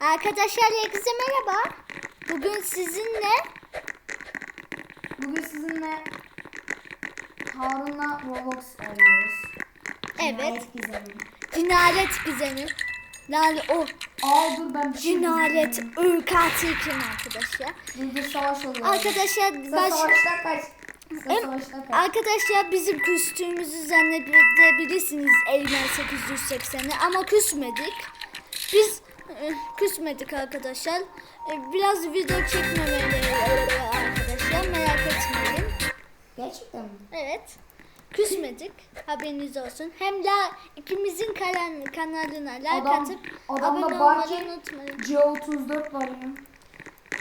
Arkadaşlar herkese merhaba. Bugün sizinle Bugün sizinle Harun'la Roblox oynuyoruz. Evet. Cinayet gizemi. cinaret gizemi. Yani o Aa dur ben bir şey cinaret bilmiyorum. kim arkadaşlar? Dur dur savaş oluyor. Arkadaşlar Sen baş... savaştan kaç. Sen Em- savaştan kaç. Arkadaşlar bizim küstüğümüzü zannedebilirsiniz Eymen 880'i ama küsmedik. Biz küsmedik arkadaşlar. E, Biraz video çekmemeli arkadaşlar merak etmeyin. Gerçekten mi? Evet. Küsmedik. Haberiniz olsun. Hem de ikimizin kalan, kanalına like Adam- atıp abone olmayı unutmayın. C34 var ya.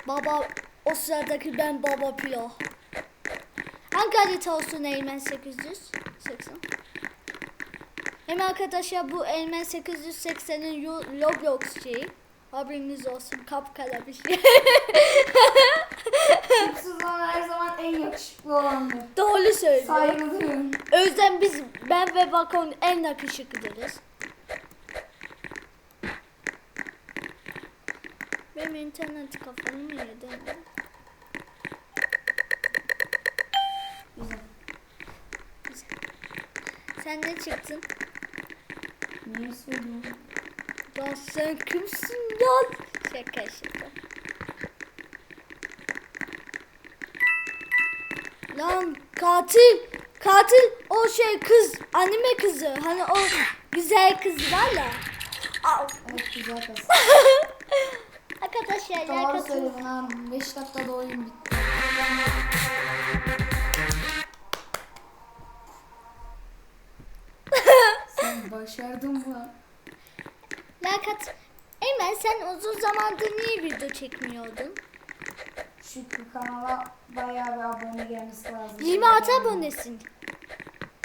Baba o sıradaki ben baba pilo. Hangi harita olsun Eymen 880? Hem arkadaşlar bu Eymen 880'in Yo- Roblox şeyi. Haberiniz olsun kapkara bir şey. Tipsiz olan her zaman en yakışıklı olandır. Doğru söylüyor. Saygı duyuyorum. Özden biz ben ve Bakon en yakışıklıdırız. Benim internet kafamı mı yedi? Güzel. Sen ne çıktın? Niye söylüyorsun? Lan sen kimsin lan? Şaka şaka. Lan katil. Katil o şey kız. Anime kızı. Hani o güzel kız var ya. Au. Evet güzel kız. Arkadaşlar Doğru söyledin Harun. 5 dakikada oyun bitti. Video çekmiyordun? Çünkü kanala bayağı bir abone gelmesi lazım. 26 abonesin.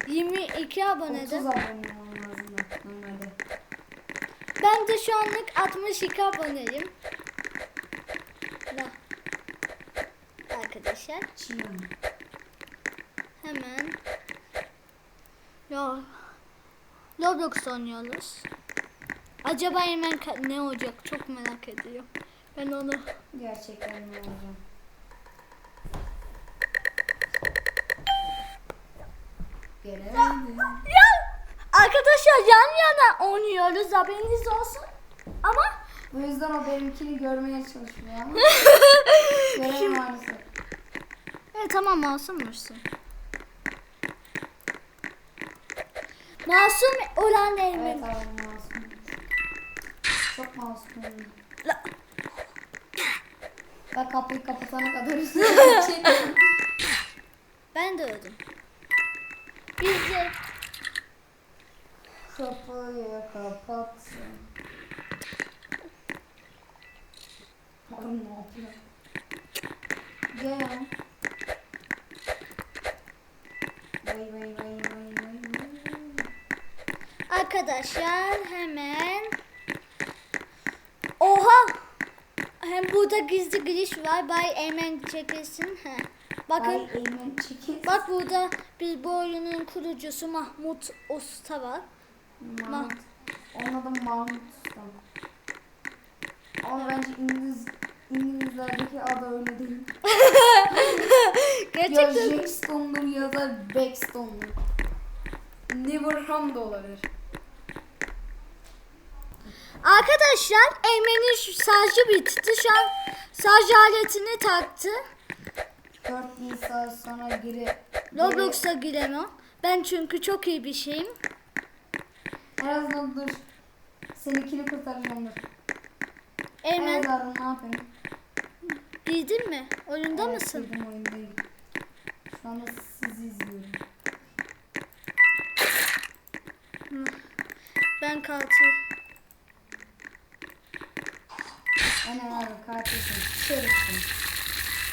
22 abonede. 30 abone olmam lazım da normalde. Ben de şu anlık 62 aboneyim. La. Arkadaşlar mi? hemen ya Roblox oynuyoruz. Acaba hemen ne olacak çok merak ediyorum. Ben onu Gerçekten ne olacak? Gelemedim. ya arkadaşlar yan yana oynuyoruz haberiniz olsun. Ama Bu yüzden o benimkini görmeye çalışmıyor ama göremem maalesef. Evet tamam masummuşsun. Masum olan Evet Eymen. abi masum. Çok masum. La- Ben kapıyı kapatana kadar üstüne. Ben de öldüm. Biz de Kapıyı kapatsın. Oğlum ne yapıyor? Gel. Vay vay vay vay vay vay. arkadaşlar hemen Hem burada gizli giriş var. Bay Eymen çekilsin. He. Bakın Ay Eymen çekil. bak burada bir bu oyunun kurucusu Mahmut Usta var. Mahmut. Onun adı Mahmut Usta. Ama bence İngiliz İngilizlerdeki adı öyle değil. Ya Gerçekten Jack Stone'dur ya da Backstone'dur. Neverham da olabilir. Arkadaşlar Eymen'in şarjı bitti. Şu an şarj aletini taktı. 4000 saat sonra geri... Roblox'a giremem. Ben çünkü çok iyi bir şeyim. azından dur. Seninkini kurtaracağım dur. Eymen Evet Harun ne yapayım? girdin mi? Oyunda Evet, mısın? girdim oyundayım. Şu anda sizi izliyorum. Ben katil. Abi katilsin. Şerifsin.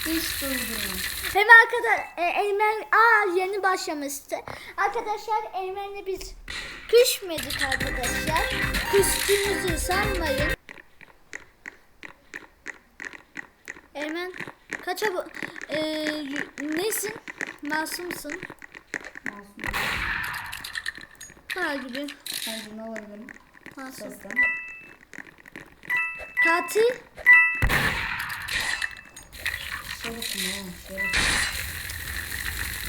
Hiç durdurma. Hem arkadaş e, Eymen aa yeni başlamıştı. Arkadaşlar Eymen'le biz küsmedik arkadaşlar. Küstüğümüzü sanmayın. Eymen kaç abo e, nesin? Masumsun. Masum. Her gibi. Sence ne olabilir? Masum. Katil.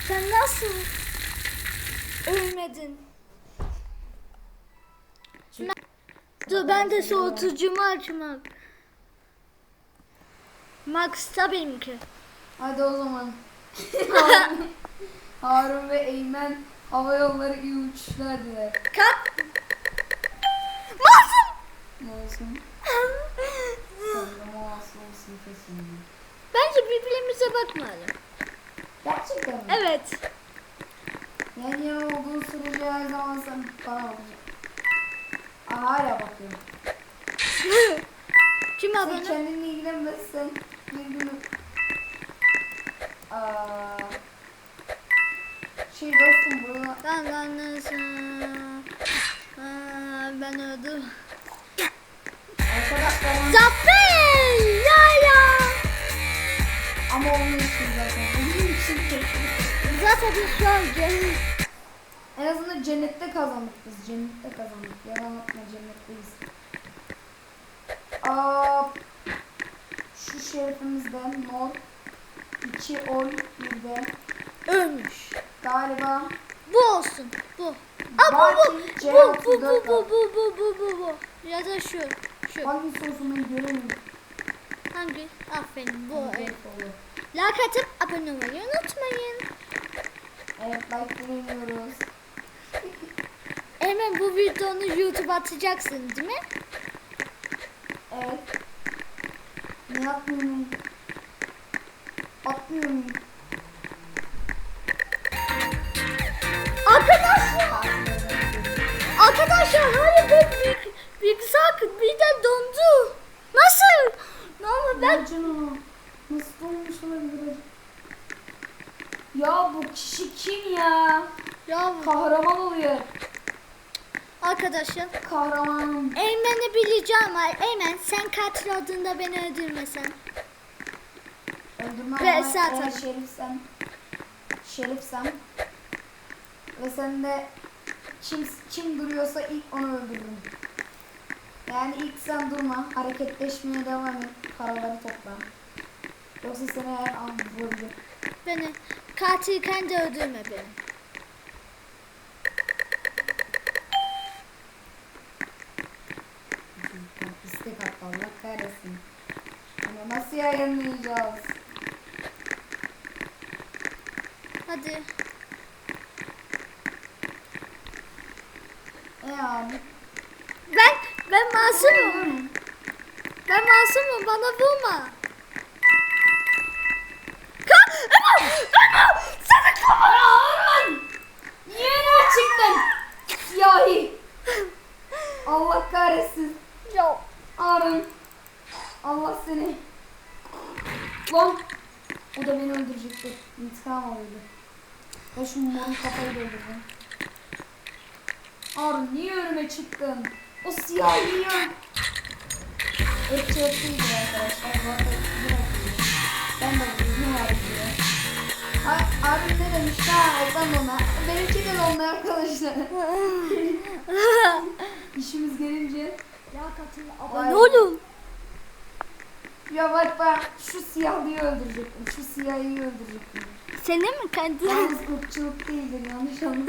Sen nasıl ölmedin? Çünkü- Dur ben de soğutucumu açmak. Max'ta benimki. Hadi o zaman. Harun- Harun ve Eymen hava yolları iyi uçuşlar diler. Kalk. Masum. Olsun? Sallama olsun olsun kesin. Bence birbirimize bakmayalım. Gerçekten mi? Evet. Yan yana olduğun sürece her zaman sen bana bakacaksın. Aa, hala bakıyorum. Kim Sen abone? kendinle ilgilenmezsen bir gün... Aa, şey dostum burada... Danganlısın. Ben öldüm. Arkadaşlarım... Zafer! An gel- En azından cennette kazandık biz. Cennette kazandık. Yalan atma cennetteyiz. Aa, şu şerifimizden mor. iki ol bir de ölmüş. galiba Bu olsun. Bu. Aa bu bu. Bu bu bu 34 bu bu bu bu bu bu. Ya da şu. Şu. Hangisi olsun ben göremiyorum. Hangi? Aferin bu. Like atıp abone olmayı unutmayın. Evet like veriyoruz. Hemen bu videonu YouTube'a atacaksın değil mi? Evet. Ne yapmıyorum? Atmıyorum. Arkadaşlar. Arkadaşlar bu büyük büyük sak birden dondu. Nasıl? Normal ben Ben canım. Nasıl olmuş olabilir? Ya bu kişi kim ya? ya Kahraman oluyor. arkadaşlar Kahraman. Eymen'i bileceğim ama Eymen sen katil olduğunda beni öldürmesen. Öldürme Ve ama zaten- eğer şerifsem. Şerifsem. Ve sen de kim, kim duruyorsa ilk onu öldürürüm. Yani ilk sen durma. Hareketleşmeye devam et. Paraları topla. Yoksa seni eğer an vurabilir. Beni katilken de öldürme beni. İstek attı Allah kahretsin. Ama nasıl yayınlayacağız? Hadi. E abi. Ben ben masumum. Ben masumum bana vurma. Emo! Sana kameram! Niye öyle çıktın? Siyahi. Allah kahretsin. Yok. Arın. Allah seni. Lan. O da beni öldürecekti. İntikam alıyordu. Ben şu morun kafayı öldüreceğim. Arın niye önüme çıktın? O siyahi ya. Irkçı ırkçıydı arkadaşlar. Ben de uzun var Arın ne demiş? Ondan da ona. Benimki de olmuyor arkadaşlar. İşimiz gelince. Ya katıl Vay. abone olun. Ya bak ben şu siyahlıyı öldürecektim. Şu siyahiyi öldürecektim. Senin mi kendi? Yalnız ırkçılık değildir yanlış anladın.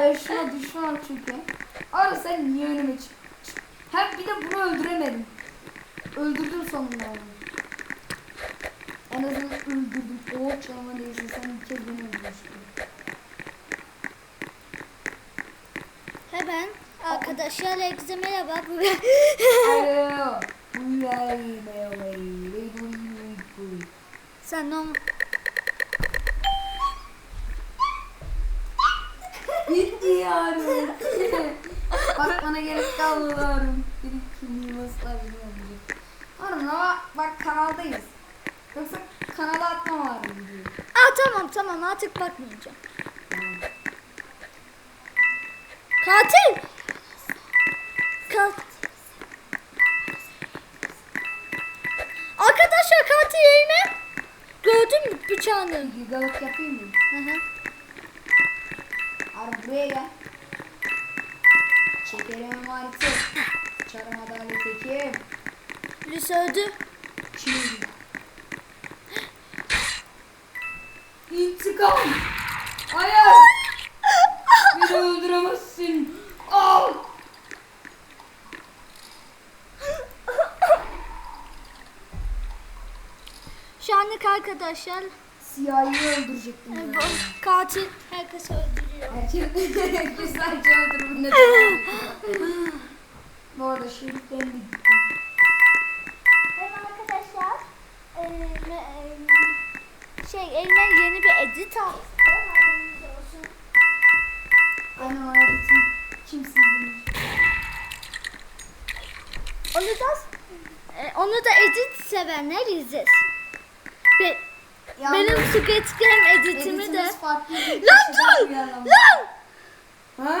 ben şuna düşman çünkü. Ara sen niye önüme çık? çık- Hem bir de bunu öldüremedim. Öldürdüm sonunda onu. En azından öldürdüm. O canıma değilsin sen bir kez beni öldürmüştün. Hemen arkadaşlar herkese merhaba. Alo. Sen normal. Gitti yarım. bak bana gerek kalmadı Harun. Benim kimliğimi asla bilmeyecek. Harun ama bak kanaldayız. Yoksa kanala atmam Harun diyor. Aa tamam tamam artık bakmayacağım. Katil! Katil. Arkadaşlar katil mi? Gördün mü bıçağını? Gigalık yapayım mı? Hı hı. Harun buraya gel. Çekerim emaneti. Çarım adalet ekim. Birisi öldü. Şimdi. İntikam. Hayır. Beni öldüremezsin. Al. Şu anlık arkadaşlar Siyahiyi öldürecektim. ben. bu katil herkesi öldürüyor. Herkes, herkes sadece öldürür. Bu arada şeriflerim de gitti. Hem arkadaşlar e, me- e, şey elime yeni edit attı. O editin kimsizmiş. Onu da onu da edit sevenler izlesin. Be- Yalnız benim Squid Game editimi de. Lan dur! Lan! Ha?